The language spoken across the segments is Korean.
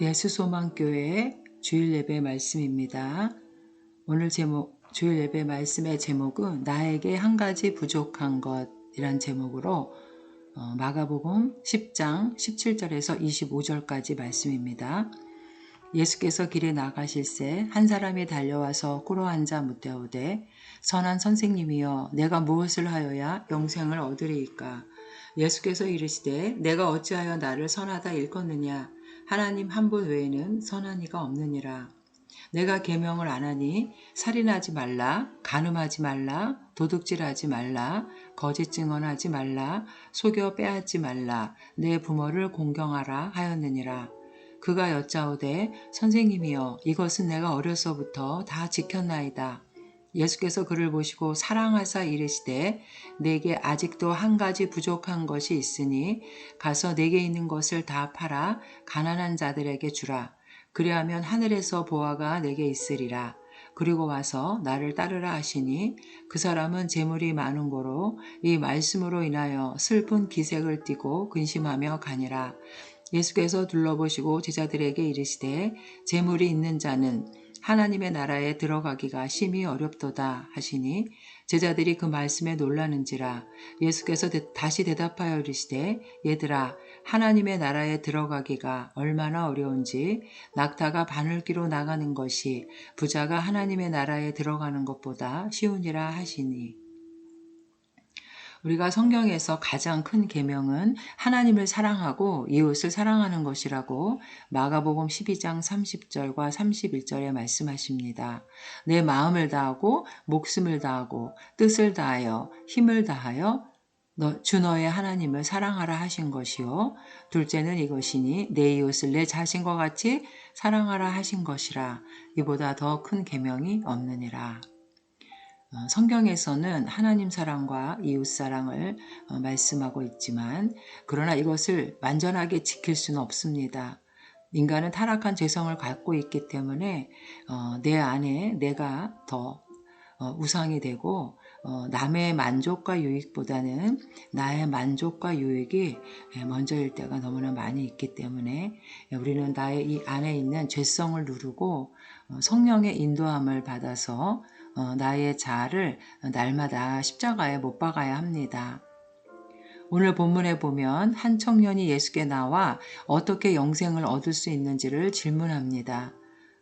예수소망교회 주일 예배 말씀입니다. 오늘 제목 주일 예배 말씀의 제목은 나에게 한 가지 부족한 것이란 제목으로 어, 마가복음 10장 17절에서 25절까지 말씀입니다. 예수께서 길에 나가실새 한 사람이 달려와서 꿇어 앉아 묻되오되 선한 선생님이여 내가 무엇을 하여야 영생을 얻으리이까 예수께서 이르시되 내가 어찌하여 나를 선하다 일컫느냐 하나님 한 분 외에는 선한 이가 없느니라. 내가 계명을 안 하니 살인하지 말라, 간음하지 말라, 도둑질하지 말라, 거짓 증언하지 말라, 속여 빼앗지 말라, 내 부모를 공경하라 하였느니라. 그가 여짜오되 선생님이여 이것은 내가 어려서부터 다 지켰나이다. 예수께서 그를 보시고 사랑하사 이르시되 내게 아직도 한 가지 부족한 것이 있으니 가서 내게 있는 것을 다 팔아 가난한 자들에게 주라. 그리하면 하늘에서 보아가 내게 있으리라. 그리고 와서 나를 따르라 하시니 그 사람은 재물이 많은 고로 이 말씀으로 인하여 슬픈 기색을 띠고 근심하며 가니라. 예수께서 둘러보시고 제자들에게 이르시되 재물이 있는 자는 하나님의 나라에 들어가기가 심히 어렵도다 하시니 제자들이 그 말씀에 놀라는지라 예수께서 다시 대답하여 이르시되 얘들아 하나님의 나라에 들어가기가 얼마나 어려운지 낙타가 바늘기로 나가는 것이 부자가 하나님의 나라에 들어가는 것보다 쉬우니라 하시니 우리가 성경에서 가장 큰 계명은 하나님을 사랑하고 이웃을 사랑하는 것이라고 마가복음 12장 30절과 31절에 말씀하십니다. 내 마음을 다하고 목숨을 다하고 뜻을 다하여 힘을 다하여 너, 주 너의 하나님을 사랑하라 하신 것이요. 둘째는 이것이니 내 이웃을 내 자신과 같이 사랑하라 하신 것이라. 이보다 더 큰 계명이 없느니라. 어, 성경에서는 하나님 사랑과 이웃 사랑을 어, 말씀하고 있지만 그러나 이것을 완전하게 지킬 수는 없습니다. 인간은 타락한 죄성을 갖고 있기 때문에 어, 내 안에 내가 더 우상이 되고 남의 만족과 유익보다는 나의 만족과 유익이 예, 먼저일 때가 너무나 많이 있기 때문에 우리는 나의 이 안에 있는 죄성을 누르고 성령의 인도함을 받아서 어, 나의 자아를 날마다 십자가에 못 박아야 합니다. 오늘 본문에 보면 한 청년이 예수께 나와 어떻게 영생을 얻을 수 있는지를 질문합니다.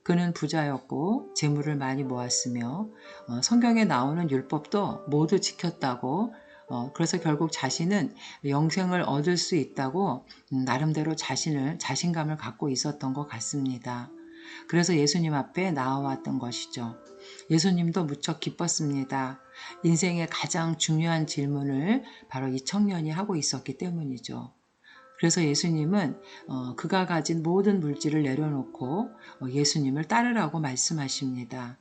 그는 부자였고 재물을 많이 모았으며 어, 성경에 나오는 율법도 모두 지켰다고 어, 그래서 결국 자신은 영생을 얻을 수 있다고 음, 나름대로 자신을 자신감을 갖고 있었던 것 같습니다. 그래서 예수님 앞에 나와왔던 것이죠. 예수님도 무척 기뻤습니다. 인생의 가장 중요한 질문을 바로 이 청년이 하고 있었기 때문이죠. 그래서 예수님은 어, 그가 가진 모든 물질을 내려놓고 어, 예수님을 따르라고 말씀하십니다.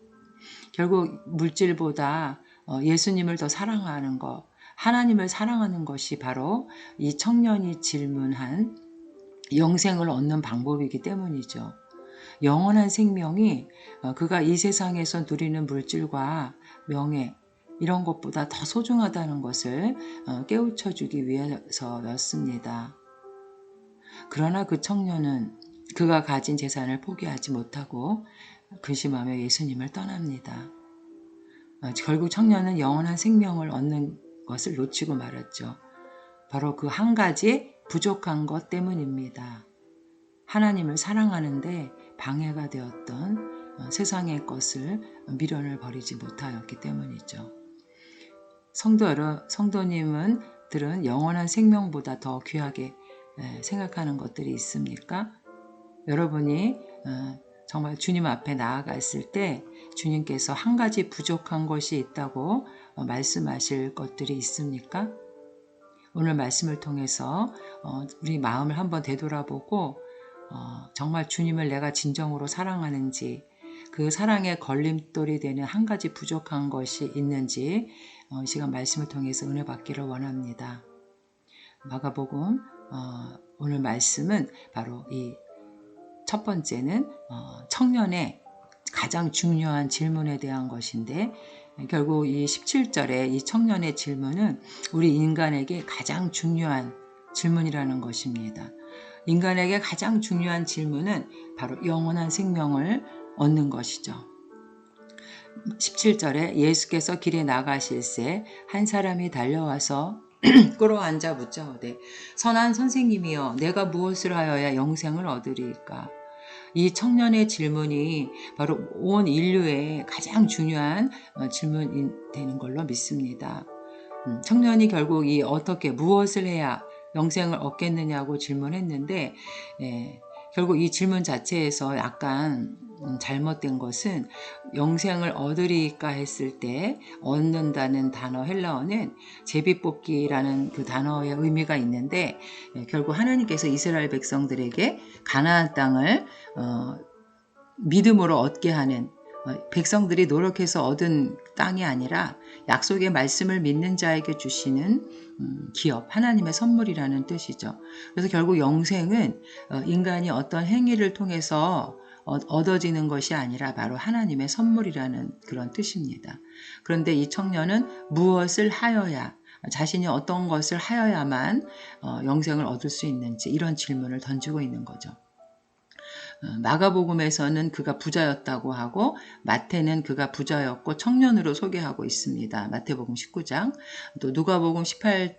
결국 물질보다 어, 예수님을 더 사랑하는 것, 하나님을 사랑하는 것이 바로 이 청년이 질문한 영생을 얻는 방법이기 때문이죠. 영원한 생명이 어, 그가 이 세상에서 누리는 물질과 명예 이런 것보다 더 소중하다는 것을 어, 깨우쳐 주기 위해서였습니다. 그러나 그 청년은 그가 가진 재산을 포기하지 못하고 근심하며 예수님을 떠납니다. 어, 결국 청년은 영원한 생명을 얻는 것을 놓치고 말았죠. 바로 그 한 가지 부족한 것 때문입니다. 하나님을 사랑하는데 방해가 되었던 어, 세상의 것을 미련을 버리지 못하였기 때문이죠. 성도 여러 성도님은 들은 영원한 생명보다 더 귀하게 생각하는 것들이 있습니까? 여러분이 어, 정말 주님 앞에 나아갔을 때 주님께서 한 가지 부족한 것이 있다고 어, 말씀하실 것들이 있습니까? 오늘 말씀을 통해서 우리 마음을 한번 되돌아보고 어, 정말 주님을 내가 진정으로 사랑하는지 그 사랑의 걸림돌이 되는 한 가지 부족한 것이 있는지 어, 이 시간 말씀을 통해서 은혜 받기를 원합니다. 마가복음 어, 오늘 말씀은 바로 이 첫 번째는 어, 청년의 가장 중요한 질문에 대한 것인데 결국 이 17절에 이 청년의 질문은 우리 인간에게 가장 중요한 질문이라는 것입니다. 인간에게 가장 중요한 질문은 바로 영원한 생명을 얻는 것이죠. 17절에 예수께서 길에 나가실새 한 사람이 달려와서 끌어앉아 묻자오되 선한 선생님이여 내가 무엇을 하여야 영생을 얻으리까 이 청년의 질문이 바로 온 인류의 가장 중요한 어, 질문이 되는 걸로 믿습니다. 음, 청년이 결국 이 어떻게 무엇을 해야 영생을 얻겠느냐고 질문했는데 예, 결국 이 질문 자체에서 약간 음, 잘못된 것은 영생을 얻으리까 했을 때 얻는다는 단어 헬라어는 제비뽑기라는 그 단어의 의미가 있는데 예, 결국 하나님께서 이스라엘 백성들에게 가나안 땅을 어, 믿음으로 얻게 하는 어, 백성들이 노력해서 얻은 땅이 아니라 약속의 말씀을 믿는 자에게 주시는 음, 기업, 하나님의 선물이라는 뜻이죠. 그래서 결국 영생은 어, 인간이 어떤 행위를 통해서 어, 얻어지는 것이 아니라 바로 하나님의 선물이라는 그런 뜻입니다. 그런데 이 청년은 무엇을 하여야 자신이 어떤 것을 하여야만 어, 영생을 얻을 수 있는지 이런 질문을 던지고 있는 거죠. 어, 마가복음에서는 그가 부자였다고 하고 마태는 그가 부자였고 청년으로 소개하고 있습니다. 마태복음 19장 또 누가복음 18장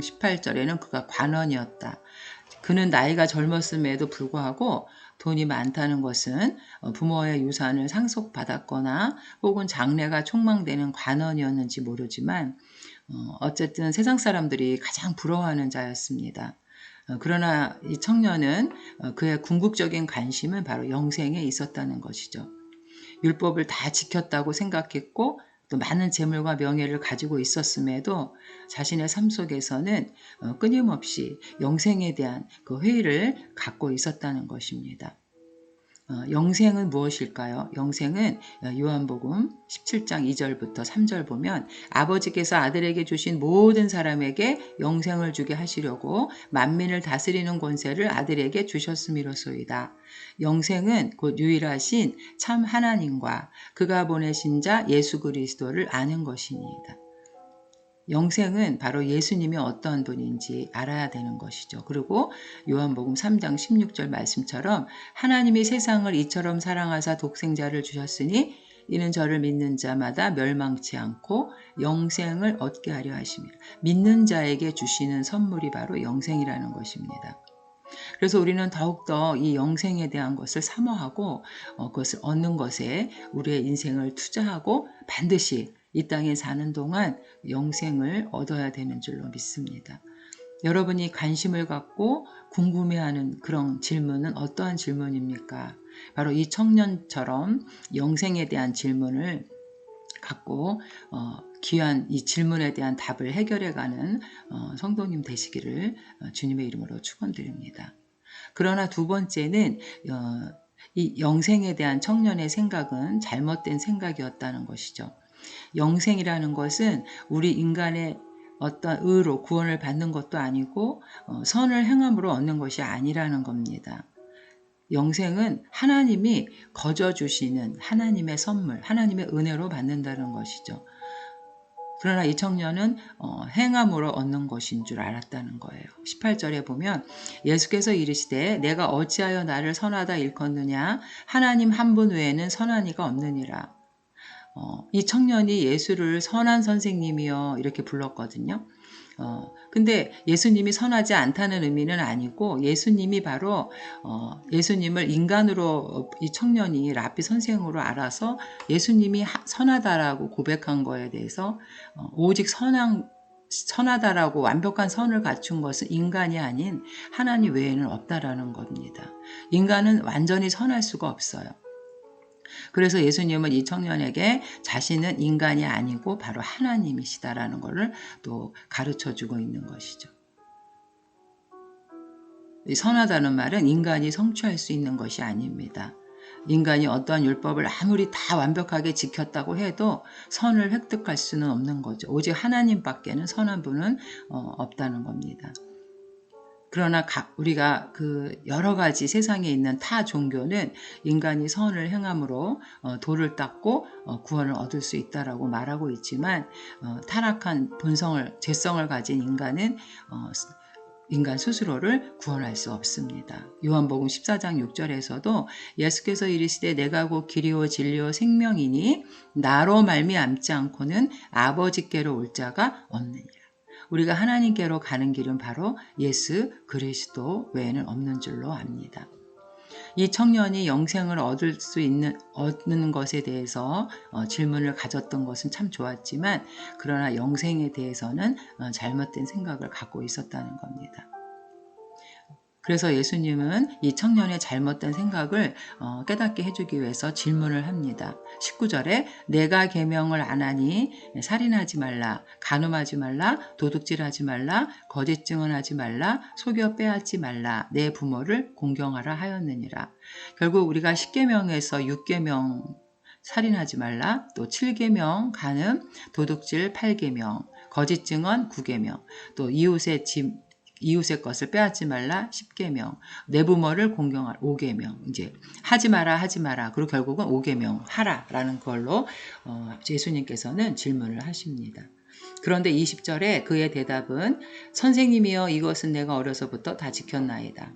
18절에는 그가 관원이었다. 그는 나이가 젊었음에도 불구하고 돈이 많다는 것은 어, 부모의 유산을 상속받았거나 혹은 장래가 촉망되는 관원이었는지 모르지만 어, 어쨌든 세상 사람들이 가장 부러워하는 자였습니다. 어, 그러나 이 청년은 그의 궁극적인 관심은 바로 영생에 있었다는 것이죠. 율법을 다 지켰다고 생각했고 또 많은 재물과 명예를 가지고 있었음에도 자신의 삶 속에서는 어, 끊임없이 영생에 대한 그 회의를 갖고 있었다는 것입니다. 어, 영생은 무엇일까요? 영생은 어, 요한복음 17장 2절부터 3절 보면 아버지께서 아들에게 주신 모든 사람에게 영생을 주게 하시려고 만민을 다스리는 권세를 아들에게 주셨음이로소이다. 영생은 곧 유일하신 참 하나님과 그가 보내신 자 예수 그리스도를 아는 것입니다. 영생은 바로 예수님이 어떤 분인지 알아야 되는 것이죠. 그리고 요한복음 3장 16절 말씀처럼 하나님이 세상을 이처럼 사랑하사 독생자를 주셨으니 이는 저를 믿는 자마다 멸망치 않고 영생을 얻게 하려 하십니다. 믿는 자에게 주시는 선물이 바로 영생이라는 것입니다. 그래서 우리는 더욱더 이 영생에 대한 것을 사모하고 어, 그것을 얻는 것에 우리의 인생을 투자하고 반드시 이 땅에 사는 동안 영생을 얻어야 되는 줄로 믿습니다. 여러분이 관심을 갖고 궁금해하는 그런 질문은 어떠한 질문입니까? 바로 이 청년처럼 영생에 대한 질문을 갖고 어, 귀한 이 질문에 대한 답을 해결해가는 어, 성도님 되시기를 어, 주님의 이름으로 축원드립니다. 그러나 두 번째는 어, 이 영생에 대한 청년의 생각은 잘못된 생각이었다는 것이죠. 영생이라는 것은 우리 인간의 어떤 의로 구원을 받는 것도 아니고 어, 선을 행함으로 얻는 것이 아니라는 겁니다. 영생은 하나님이 거저 주시는 하나님의 선물, 하나님의 은혜로 받는다는 것이죠. 그러나 이 청년은 어, 행함으로 얻는 것인 줄 알았다는 거예요. 18절에 보면 예수께서 이르시되 내가 어찌하여 나를 선하다 일컫느냐 하나님 한 분 외에는 선한 이가 없느니라. 어, 이 청년이 예수를 선한 선생님이요 이렇게 불렀거든요. 어, 근데 예수님이 선하지 않다는 의미는 아니고 예수님이 바로 어, 예수님을 인간으로 이 청년이 라피 선생으로 알아서 예수님이 하, 선하다라고 고백한 거에 대해서 어, 오직 선한 선하다라고 완벽한 선을 갖춘 것은 인간이 아닌 하나님 외에는 없다라는 겁니다. 인간은 완전히 선할 수가 없어요. 그래서 예수님은 이 청년에게 자신은 인간이 아니고 바로 하나님이시다라는 것을 또 가르쳐 주고 있는 것이죠. 선하다는 말은 인간이 성취할 수 있는 것이 아닙니다. 인간이 어떠한 율법을 아무리 다 완벽하게 지켰다고 해도 선을 획득할 수는 없는 거죠. 오직 하나님밖에는 선한 분은 어, 없다는 겁니다. 그러나 우리가 그 여러 가지 세상에 있는 타 종교는 인간이 선을 행함으로 어, 돌을 닦고 어, 구원을 얻을 수 있다라고 말하고 있지만 어, 타락한 본성을 죄성을 가진 인간은 인간 스스로를 구원할 수 없습니다. 요한복음 14장 6절에서도 예수께서 이르시되 내가 곧 길이요 진리요 생명이니 나로 말미암지 않고는 아버지께로 올 자가 없느니라. 우리가 하나님께로 가는 길은 바로 예수 그리스도 외에는 없는 줄로 압니다. 이 청년이 영생을 얻을 수 있는 얻는 것에 대해서 어, 질문을 가졌던 것은 참 좋았지만 그러나 영생에 대해서는 어, 잘못된 생각을 갖고 있었다는 겁니다. 그래서 예수님은 이 청년의 잘못된 생각을 어, 깨닫게 해주기 위해서 질문을 합니다. 19절에 내가 계명을 안 하니 살인하지 말라, 간음하지 말라, 도둑질하지 말라, 거짓 증언하지 말라, 속여 빼앗지 말라, 내 부모를 공경하라 하였느니라. 결국 우리가 10계명에서 6계명 살인하지 말라, 또 7계명 간음, 도둑질 8계명, 거짓 증언 9계명, 또 이웃의 집 이웃의 것을 빼앗지 말라 10계명, 내 부모를 공경하라 5계명, 이제 하지 마라 하지 마라. 그리고 결국은 5계명 하라라는 걸로 어, 예수님께서는 질문을 하십니다. 그런데 20절에 그의 대답은 선생님이여 이것은 내가 어려서부터 다 지켰나이다.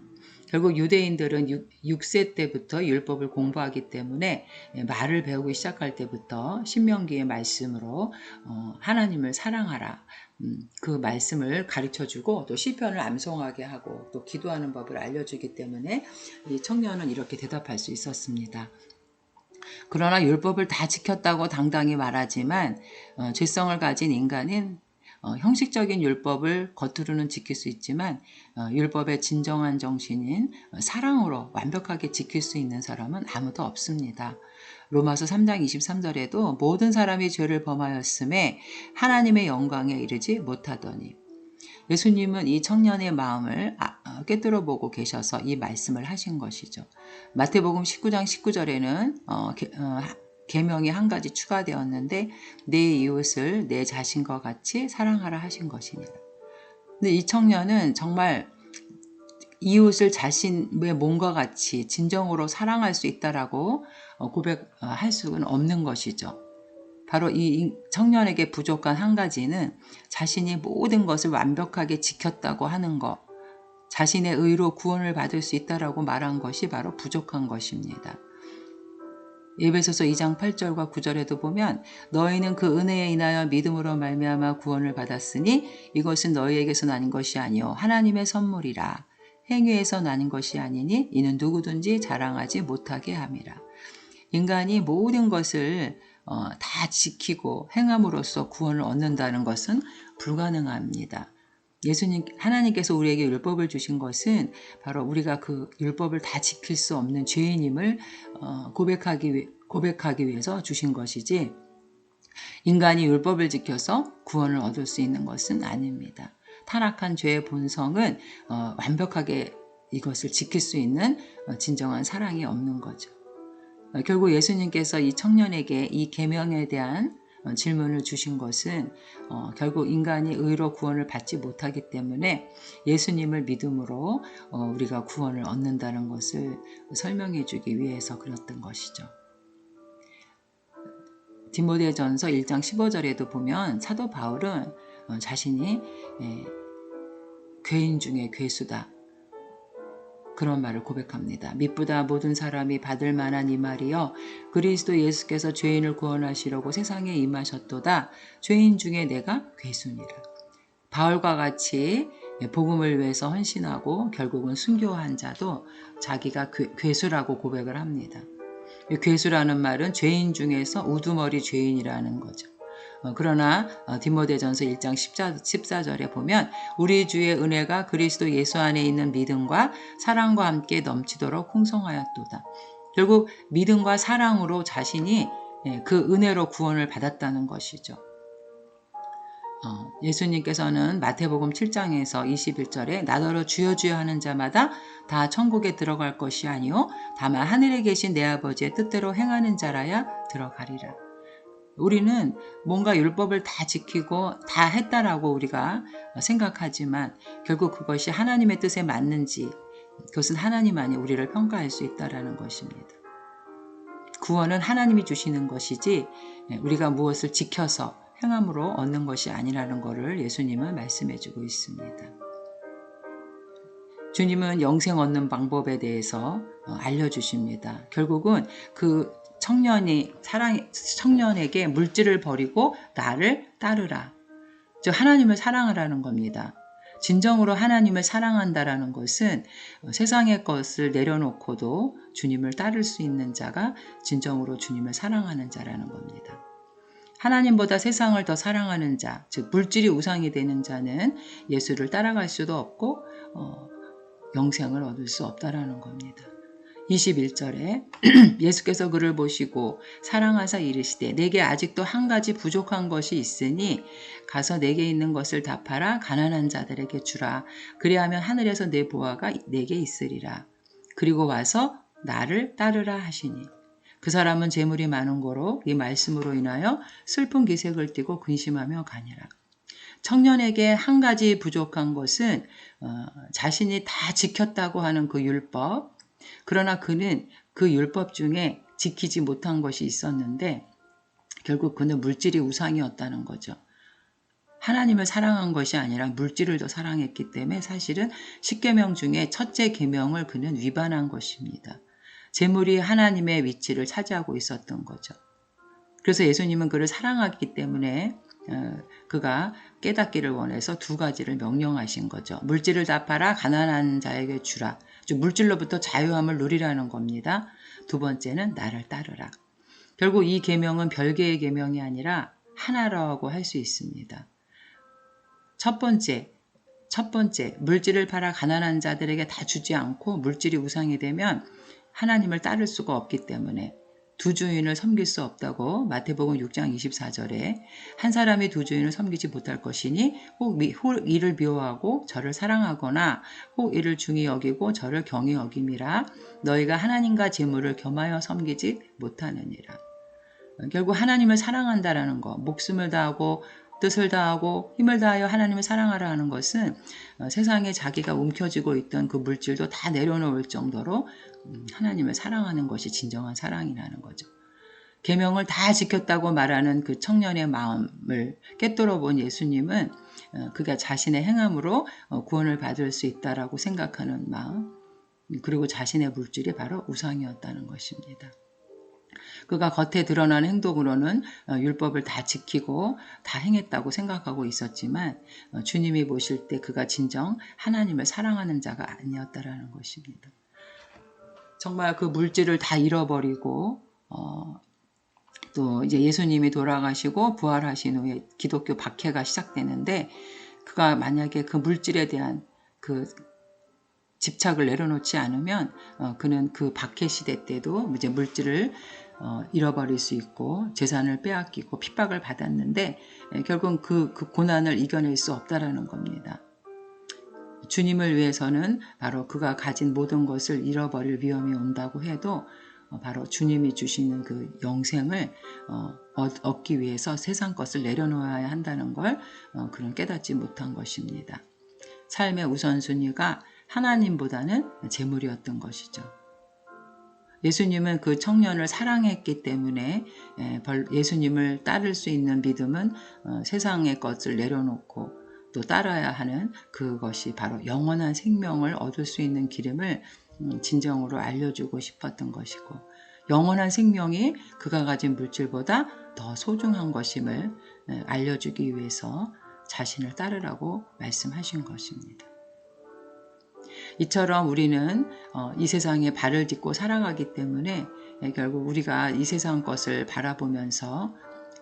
결국 유대인들은 6, 세 때부터 율법을 공부하기 때문에 말을 배우기 시작할 때부터 신명기의 말씀으로 어, 하나님을 사랑하라. 음, 그 말씀을 가르쳐 주고 또 시편을 암송하게 하고 또 기도하는 법을 알려주기 때문에 이 청년은 이렇게 대답할 수 있었습니다. 그러나 율법을 다 지켰다고 당당히 말하지만 어, 죄성을 가진 인간은 어, 형식적인 율법을 겉으로는 지킬 수 있지만 어, 율법의 진정한 정신인 사랑으로 완벽하게 지킬 수 있는 사람은 아무도 없습니다. 로마서 3장 23절에도 모든 사람이 죄를 범하였음에 하나님의 영광에 이르지 못하더니 예수님은 이 청년의 마음을 아, 어, 꿰뚫어 보고 계셔서 이 말씀을 하신 것이죠. 마태복음 19장 19절에는 어, 계명이 한 가지 추가되었는데 내 이웃을 내 자신과 같이 사랑하라 하신 것이니라. 근데 이 청년은 정말 이웃을 자신의 몸과 같이 진정으로 사랑할 수 있다라고 어, 고백할 수는 없는 것이죠. 바로 이 청년에게 부족한 한 가지는 자신이 모든 것을 완벽하게 지켰다고 하는 것, 자신의 의로 구원을 받을 수 있다라고 말한 것이 바로 부족한 것입니다. 예배소서 2장 8절과 9절에도 보면 너희는 그 은혜에 인하여 믿음으로 말미암아 구원을 받았으니 이것은 너희에게서 난 것이 아니요 하나님의 선물이라 행위에서 나는 것이 아니니 이는 누구든지 자랑하지 못하게 함이라. 인간이 모든 것을 어, 다 지키고 행함으로써 구원을 얻는다는 것은 불가능합니다. 예수님, 하나님께서 우리에게 율법을 주신 것은 바로 우리가 그 율법을 다 지킬 수 없는 죄인임을 어, 고백하기, 고백하기 위해서 주신 것이지, 인간이 율법을 지켜서 구원을 얻을 수 있는 것은 아닙니다. 타락한 죄의 본성은 어, 완벽하게 이것을 지킬 수 있는 어, 진정한 사랑이 없는 거죠. 어, 결국 예수님께서 이 청년에게 이 계명에 대한 어, 질문을 주신 것은 어, 결국 인간이 의로 구원을 받지 못하기 때문에 예수님을 믿음으로 어, 우리가 구원을 얻는다는 것을 설명해 주기 위해서 그렸던 것이죠. 디모데전서 1장 15절에도 보면 사도 바울은 어, 자신이 예, 괴인 중에 괴수다. 그런 말을 고백합니다. 미쁘다 모든 사람이 받을 만한 이 말이여 그리스도 예수께서 죄인을 구원하시려고 세상에 임하셨도다. 죄인 중에 내가 괴수니라. 바울과 같이 복음을 위해서 헌신하고 결국은 순교한 자도 자기가 괴수라고 고백을 합니다. 괴수라는 말은 죄인 중에서 우두머리 죄인이라는 거죠. 어, 그러나 어, 디모데전서 1장 14절에 보면 우리 주의 은혜가 그리스도 예수 안에 있는 믿음과 사랑과 함께 넘치도록 홍성하였도다. 결국 믿음과 사랑으로 자신이 예, 그 은혜로 구원을 받았다는 것이죠. 어, 예수님께서는 마태복음 7장에서 21절에 나더러 주여 주여 하는 자마다 다 천국에 들어갈 것이 아니요 다만 하늘에 계신 내 아버지의 뜻대로 행하는 자라야 들어가리라. 우리는 뭔가 율법을 다 지키고 다 했다라고 우리가 생각하지만 결국 그것이 하나님의 뜻에 맞는지 그것은 하나님만이 우리를 평가할 수 있다라는 것입니다. 구원은 하나님이 주시는 것이지 우리가 무엇을 지켜서 행함으로 얻는 것이 아니라는 것을 예수님은 말씀해 주고 있습니다. 주님은 영생 얻는 방법에 대해서 어, 알려주십니다. 결국은 그 청년이 사랑 청년에게 물질을 버리고 나를 따르라. 즉 하나님을 사랑하라는 겁니다. 진정으로 하나님을 사랑한다라는 것은 어, 세상의 것을 내려놓고도 주님을 따를 수 있는 자가 진정으로 주님을 사랑하는 자라는 겁니다. 하나님보다 세상을 더 사랑하는 자, 즉 물질이 우상이 되는 자는 예수를 따라갈 수도 없고 어, 영생을 얻을 수 없다라는 겁니다. 21절에 예수께서 그를 보시고 사랑하사 이르시되 내게 아직도 한 가지 부족한 것이 있으니 가서 내게 있는 것을 다 팔아 가난한 자들에게 주라. 그리하면 하늘에서 내 보화가 내게 있으리라. 그리고 와서 나를 따르라 하시니. 그 사람은 재물이 많은 거로 이 말씀으로 인하여 슬픈 기색을 띠고 근심하며 가니라. 청년에게 한 가지 부족한 것은 어, 자신이 다 지켰다고 하는 그 율법 그러나 그는 그 율법 중에 지키지 못한 것이 있었는데 결국 그는 물질이 우상이었다는 거죠. 하나님을 사랑한 것이 아니라 물질을 더 사랑했기 때문에 사실은 십계명 중에 첫째 계명을 그는 위반한 것입니다. 재물이 하나님의 위치를 차지하고 있었던 거죠. 그래서 예수님은 그를 사랑하기 때문에 어, 그가 깨닫기를 원해서 두 가지를 명령하신 거죠. 물질을 다 팔아 가난한 자에게 주라. 즉 물질로부터 자유함을 누리라는 겁니다. 두 번째는 나를 따르라. 결국 이 계명은 별개의 계명이 아니라 하나라고 할 수 있습니다. 첫 번째, 첫 번째, 물질을 팔아 가난한 자들에게 다 주지 않고 물질이 우상이 되면 하나님을 따를 수가 없기 때문에 두 주인을 섬길 수 없다고 마태복음 6장 24절에 한 사람이 두 주인을 섬기지 못할 것이니 혹 이를 미워하고 저를 사랑하거나 혹 이를 중히 여기고 저를 경히 여김이라 너희가 하나님과 재물을 겸하여 섬기지 못하느니라. 결국 하나님을 사랑한다라는 것, 목숨을 다하고 뜻을 다하고 힘을 다하여 하나님을 사랑하라 하는 것은 어, 세상에 자기가 움켜쥐고 있던 그 물질도 다 내려놓을 정도로 음, 하나님을 사랑하는 것이 진정한 사랑이라는 거죠. 계명을 다 지켰다고 말하는 그 청년의 마음을 깨뜨려 본 예수님은 어, 그가 자신의 행함으로 어, 구원을 받을 수 있다라고 생각하는 마음 그리고 자신의 물질이 바로 우상이었다는 것입니다. 그가 겉에 드러난 행동으로는 어, 율법을 다 지키고 다 행했다고 생각하고 있었지만 주님이 보실 때 그가 진정 하나님을 사랑하는 자가 아니었다라는 것입니다. 정말 그 물질을 다 잃어버리고 어, 또 이제 예수님이 돌아가시고 부활하신 후에 기독교 박해가 시작되는데 그가 만약에 그 물질에 대한 그 집착을 내려놓지 않으면 어, 그는 그 박해 시대 때도 이제 물질을 어, 잃어버릴 수 있고 재산을 빼앗기고 핍박을 받았는데 에, 결국은 그, 그 고난을 이겨낼 수 없다라는 겁니다. 주님을 위해서는 바로 그가 가진 모든 것을 잃어버릴 위험이 온다고 해도 어, 바로 주님이 주시는 그 영생을 어, 얻기 위해서 세상 것을 내려놓아야 한다는 걸 어, 그런 깨닫지 못한 것입니다. 삶의 우선순위가 하나님보다는 재물이었던 것이죠. 예수님은 그 청년을 사랑했기 때문에 예, 예수님을 따를 수 있는 믿음은 세상의 것을 내려놓고 또 따라야 하는 그것이 바로 영원한 생명을 얻을 수 있는 기름을 음, 진정으로 알려주고 싶었던 것이고 영원한 생명이 그가 가진 물질보다 더 소중한 것임을 알려주기 위해서 자신을 따르라고 말씀하신 것입니다. 이처럼 우리는 어, 이 세상에 발을 딛고 살아가기 때문에 결국 우리가 이 세상 것을 바라보면서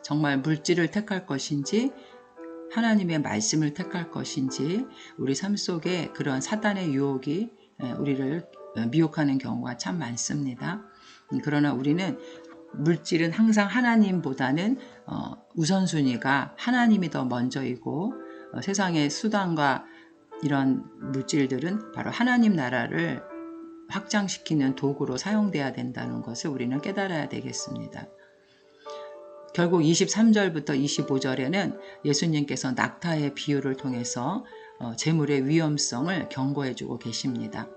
정말 물질을 택할 것인지 하나님의 말씀을 택할 것인지 우리 삶 속에 그런 사단의 유혹이 우리를 미혹하는 경우가 참 많습니다. 음, 그러나 우리는 물질은 항상 하나님보다는 어, 우선순위가 하나님이 더 먼저이고 어, 세상의 수단과 이런 물질들은 바로 하나님 나라를 확장시키는 도구로 사용돼야 된다는 것을 우리는 깨달아야 되겠습니다. 결국 23절부터 25절에는 예수님께서 낙타의 비유를 통해서 어, 재물의 위험성을 경고해 주고 계십니다.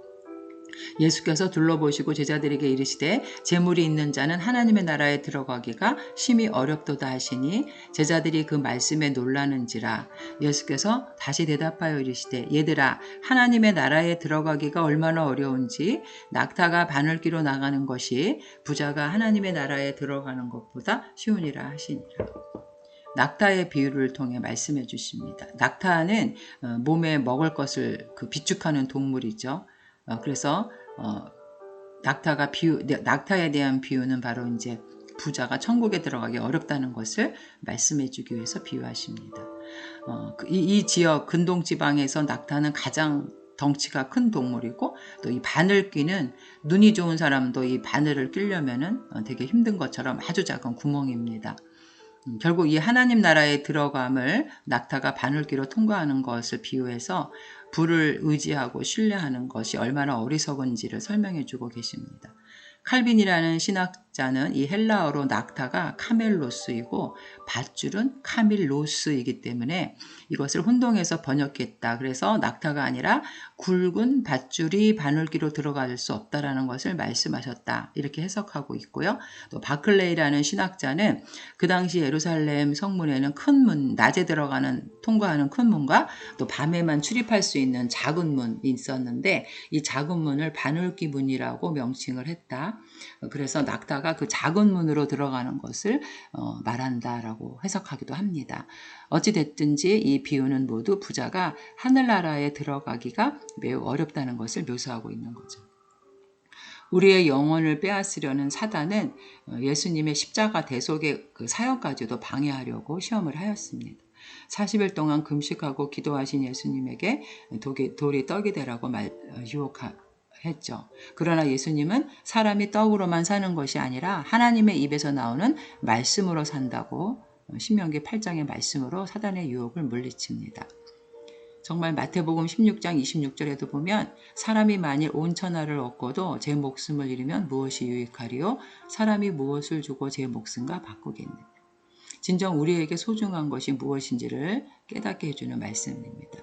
예수께서 둘러보시고 제자들에게 이르시되 재물이 있는 자는 하나님의 나라에 들어가기가 심히 어렵도다 하시니 제자들이 그 말씀에 놀라는지라 예수께서 다시 대답하여 이르시되 얘들아 하나님의 나라에 들어가기가 얼마나 어려운지 낙타가 바늘기로 나가는 것이 부자가 하나님의 나라에 들어가는 것보다 쉬우니라 하시니라. 낙타의 비유를 통해 말씀해 주십니다. 낙타는 어, 몸에 먹을 것을 그 비축하는 동물이죠. 어, 그래서 어, 낙타가 비유, 낙타에 대한 비유는 바로 이제 부자가 천국에 들어가기 어렵다는 것을 말씀해 주기 위해서 비유하십니다. 어, 그 이, 이 지역 근동 지방에서 낙타는 가장 덩치가 큰 동물이고 또 이 바늘귀는 눈이 좋은 사람도 이 바늘을 끼려면은 어, 되게 힘든 것처럼 아주 작은 구멍입니다. 음, 결국 이 하나님 나라에 들어감을 낙타가 바늘귀로 통과하는 것을 비유해서 불을 의지하고 신뢰하는 것이 얼마나 어리석은지를 설명해 주고 계십니다. 칼빈이라는 신학 자는 이 헬라어로 낙타가 카멜로스이고 밧줄은 카밀로스이기 때문에 이것을 혼동해서 번역했다. 그래서 낙타가 아니라 굵은 밧줄이 바늘기로 들어갈 수 없다라는 것을 말씀하셨다. 이렇게 해석하고 있고요. 또 바클레이라는 신학자는 그 당시 예루살렘 성문에는 큰 문, 낮에 들어가는 통과하는 큰 문과 또 밤에만 출입할 수 있는 작은 문이 있었는데 이 작은 문을 바늘기 문이라고 명칭을 했다. 그래서 낙타가 그 작은 문으로 들어가는 것을 어, 말한다라고 해석하기도 합니다. 어찌됐든지 이 비유는 모두 부자가 하늘나라에 들어가기가 매우 어렵다는 것을 묘사하고 있는 거죠. 우리의 영혼을 빼앗으려는 사단은 어, 예수님의 십자가 대속의 그 사역까지도 방해하려고 시험을 하였습니다. 40일 동안 금식하고 기도하신 예수님에게 돌이, 떡이 되라고 말, 어, 유혹 했죠. 그러나 예수님은 사람이 떡으로만 사는 것이 아니라 하나님의 입에서 나오는 말씀으로 산다고 신명기 8장의 말씀으로 사단의 유혹을 물리칩니다. 정말 마태복음 16장 26절에도 보면 사람이 만일 온 천하를 얻고도 제 목숨을 잃으면 무엇이 유익하리요? 사람이 무엇을 주고 제 목숨과 바꾸겠느냐. 진정 우리에게 소중한 것이 무엇인지를 깨닫게 해주는 말씀입니다.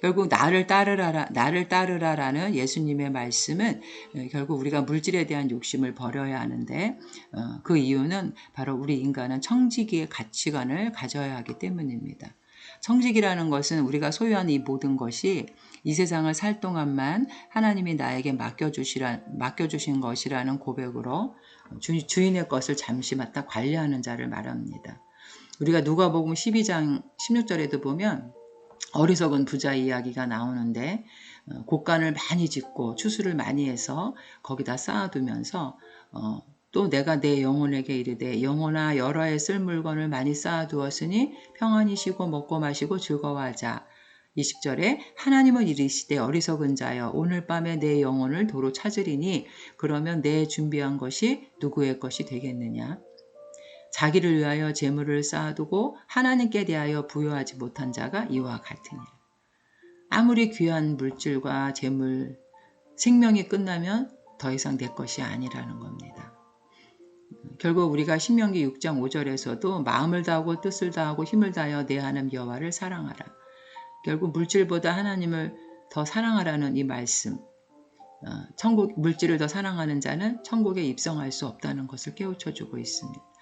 결국 나를 따르라 나를 따르라라는 예수님의 말씀은 어, 결국 우리가 물질에 대한 욕심을 버려야 하는데 어, 그 이유는 바로 우리 인간은 청지기의 가치관을 가져야 하기 때문입니다. 청직이라는 것은 우리가 소유한 이 모든 것이 이 세상을 살 동안만 하나님이 나에게 맡겨주시라, 맡겨주신 것이라는 고백으로 주, 주인의 것을 잠시 맡아 관리하는 자를 말합니다. 우리가 누가복음 12장 16절에도 보면 어리석은 부자 이야기가 나오는데 어, 곡간을 많이 짓고 추수를 많이 해서 거기다 쌓아두면서 어, 또 내가 내 영혼에게 이르되 영혼아 여러 해쓸 물건을 많이 쌓아두었으니 평안히 쉬고 먹고 마시고 즐거워하자. 20절에 하나님은 이르시되 어리석은 자여 오늘 밤에 내 영혼을 도로 찾으리니 그러면 내 준비한 것이 누구의 것이 되겠느냐. 자기를 위하여 재물을 쌓아두고 하나님께 대하여 부여하지 못한 자가 이와 같으니라. 아무리 귀한 물질과 재물, 생명이 끝나면 더 이상 내 것이 아니라는 겁니다. 결국 우리가 신명기 6장 5절에서도 마음을 다하고 뜻을 다하고 힘을 다하여 내 하나님 여호와를 사랑하라. 결국 물질보다 하나님을 더 사랑하라는 이 말씀. 어, 천국 물질을 더 사랑하는 자는 천국에 입성할 수 없다는 것을 깨우쳐 주고 있습니다.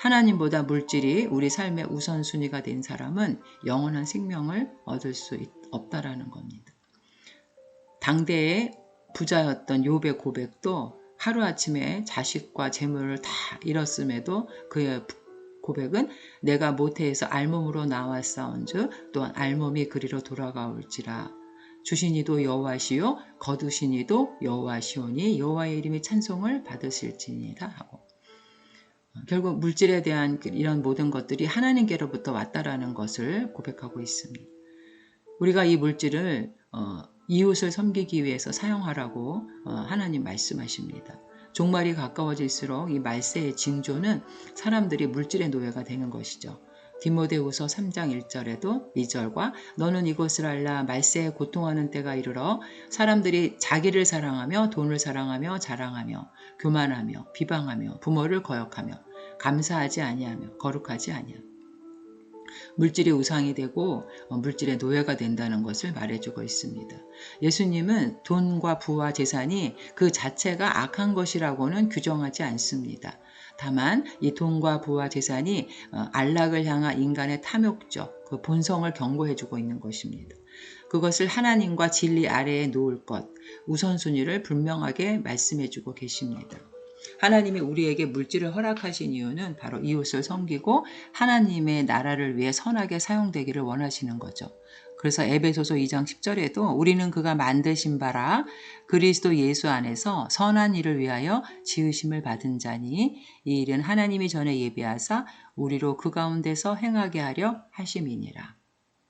하나님보다 물질이 우리 삶의 우선순위가 된 사람은 영원한 생명을 얻을 수 없다라는 겁니다. 당대의 부자였던 욥의 고백도 하루아침에 자식과 재물을 다 잃었음에도 그의 고백은 내가 모태에서 알몸으로 나왔사온즉 또한 알몸이 그리로 돌아가올지라 주신이도 여호와시요 거두신이도 여호와시오니 여호와의 이름이 찬송을 받으실지니라 하고 결국 물질에 대한 그 이런 모든 것들이 하나님께로부터 왔다라는 것을 고백하고 있습니다. 우리가 이 물질을 어, 이웃을 섬기기 위해서 사용하라고 어, 하나님 말씀하십니다. 종말이 가까워질수록 이 말세의 징조는 사람들이 물질의 노예가 되는 것이죠. 디모데후서 3장 1절에도 2절과 너는 이것을 알라 말세에 고통하는 때가 이르러 사람들이 자기를 사랑하며 돈을 사랑하며 자랑하며 교만하며 비방하며 부모를 거역하며 감사하지 아니하며 거룩하지 아니하며 물질이 우상이 되고 어, 물질의 노예가 된다는 것을 말해주고 있습니다. 예수님은 돈과 부와 재산이 그 자체가 악한 것이라고는 규정하지 않습니다. 다만 이 돈과 부와 재산이 어, 안락을 향한 인간의 탐욕적 그 본성을 경고해주고 있는 것입니다. 그것을 하나님과 진리 아래에 놓을 것, 우선순위를 분명하게 말씀해주고 계십니다. 하나님이 우리에게 물질을 허락하신 이유는 바로 이웃을 섬기고 하나님의 나라를 위해 선하게 사용되기를 원하시는 거죠. 그래서 에베소서 2장 10절에도 우리는 그가 만드신 바라 그리스도 예수 안에서 선한 일을 위하여 지으심을 받은 자니 이 일은 하나님이 전에 예비하사 우리로 그 가운데서 행하게 하려 하심이니라.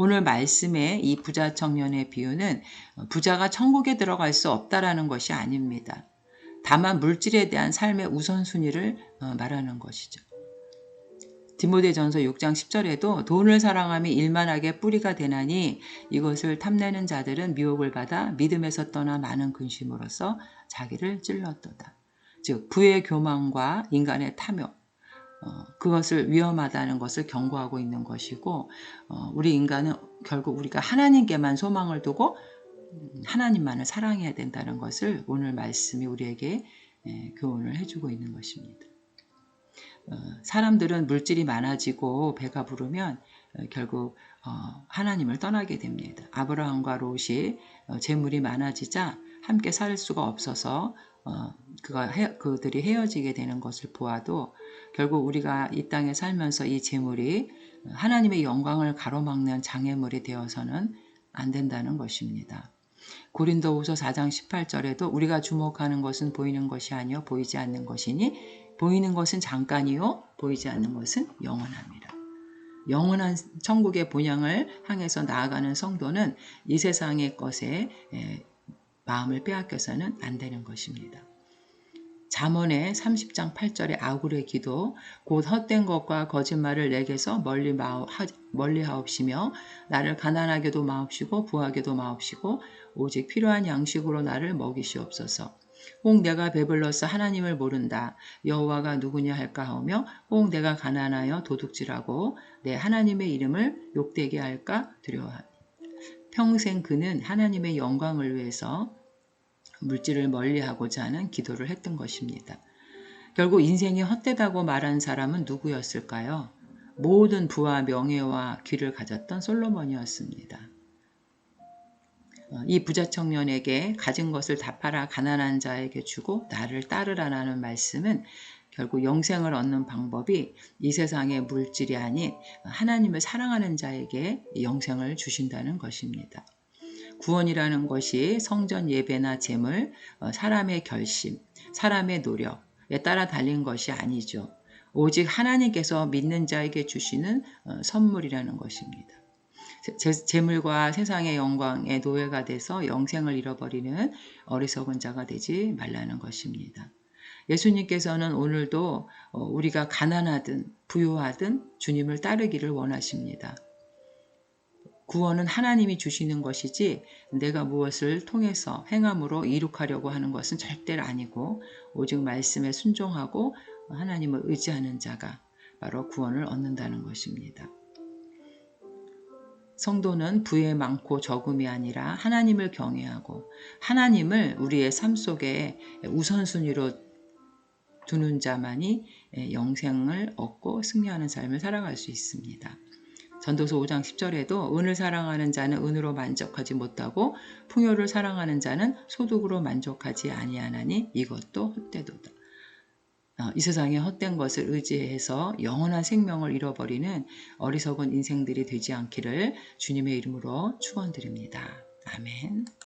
오늘 말씀의 이 부자 청년의 비유는 부자가 천국에 들어갈 수 없다라는 것이 아닙니다. 다만 물질에 대한 삶의 우선순위를 어, 말하는 것이죠. 디모데전서 6장 10절에도 돈을 사랑함이 일만하게 뿌리가 되나니 이것을 탐내는 자들은 미혹을 받아 믿음에서 떠나 많은 근심으로써 자기를 찔렀도다. 즉 부의 교만과 인간의 탐욕 어, 그것을 위험하다는 것을 경고하고 있는 것이고 어, 우리 인간은 결국 우리가 하나님께만 소망을 두고 음, 하나님만을 사랑해야 된다는 것을 오늘 말씀이 우리에게 예, 교훈을 해주고 있는 것입니다. 어, 사람들은 물질이 많아지고 배가 부르면 어, 결국 어, 하나님을 떠나게 됩니다. 아브라함과 롯이 재물이 많아지자 함께 살 수가 없어서 그가 그들이 헤어지게 되는 것을 보아도 결국 우리가 이 땅에 살면서 이 재물이 하나님의 영광을 가로막는 장애물이 되어서는 안 된다는 것입니다. 고린도후서 4장 18절에도 우리가 주목하는 것은 보이는 것이 아니요 보이지 않는 것이니 보이는 것은 잠깐이요, 보이지 않는 것은 영원합니다. 영원한 천국의 본향을 향해서 나아가는 성도는 이 세상의 것에 마음을 빼앗겨서는 안 되는 것입니다. 잠언의 30장 8절의 아굴의 기도 곧 헛된 것과 거짓말을 내게서 멀리 마옵, 멀리 하옵시며 나를 가난하게도 마옵시고 부하게도 마옵시고 오직 필요한 양식으로 나를 먹이시옵소서. 혹 내가 배불러서 하나님을 모른다. 여호와가 누구냐 할까 하며 혹 내가 가난하여 도둑질하고 내 하나님의 이름을 욕되게 할까 두려워하니. 평생 그는 하나님의 영광을 위해서 물질을 멀리하고자 하는 기도를 했던 것입니다. 결국 인생이 헛되다고 말한 사람은 누구였을까요? 모든 부와 명예와 귀를 가졌던 솔로몬이었습니다. 어, 이 부자 청년에게 가진 것을 다 팔아 가난한 자에게 주고 나를 따르라는 말씀은 결국 영생을 얻는 방법이 이 세상의 물질이 아닌 하나님을 사랑하는 자에게 영생을 주신다는 것입니다. 구원이라는 것이 성전 예배나 재물, 어, 사람의 결심, 사람의 노력에 따라 달린 것이 아니죠. 오직 하나님께서 믿는 자에게 주시는 어, 선물이라는 것입니다. 재물과 세상의 영광의 노예가 돼서 영생을 잃어버리는 어리석은 자가 되지 말라는 것입니다. 예수님께서는 오늘도 어, 우리가 가난하든 부유하든 주님을 따르기를 원하십니다. 구원은 하나님이 주시는 것이지 내가 무엇을 통해서 행함으로 이룩하려고 하는 것은 절대로 아니고 오직 말씀에 순종하고 하나님을 의지하는 자가 바로 구원을 얻는다는 것입니다. 성도는 부에 많고 적음이 아니라 하나님을 경외하고 하나님을 우리의 삶 속에 우선순위로 두는 자만이 영생을 얻고 승리하는 삶을 살아갈 수 있습니다. 전도서 5장 10절에도 은을 사랑하는 자는 은으로 만족하지 못하고 풍요를 사랑하는 자는 소득으로 만족하지 아니하나니 이것도 헛되도다. 어, 이 세상에 헛된 것을 의지해서 영원한 생명을 잃어버리는 어리석은 인생들이 되지 않기를 주님의 이름으로 축원드립니다. 아멘.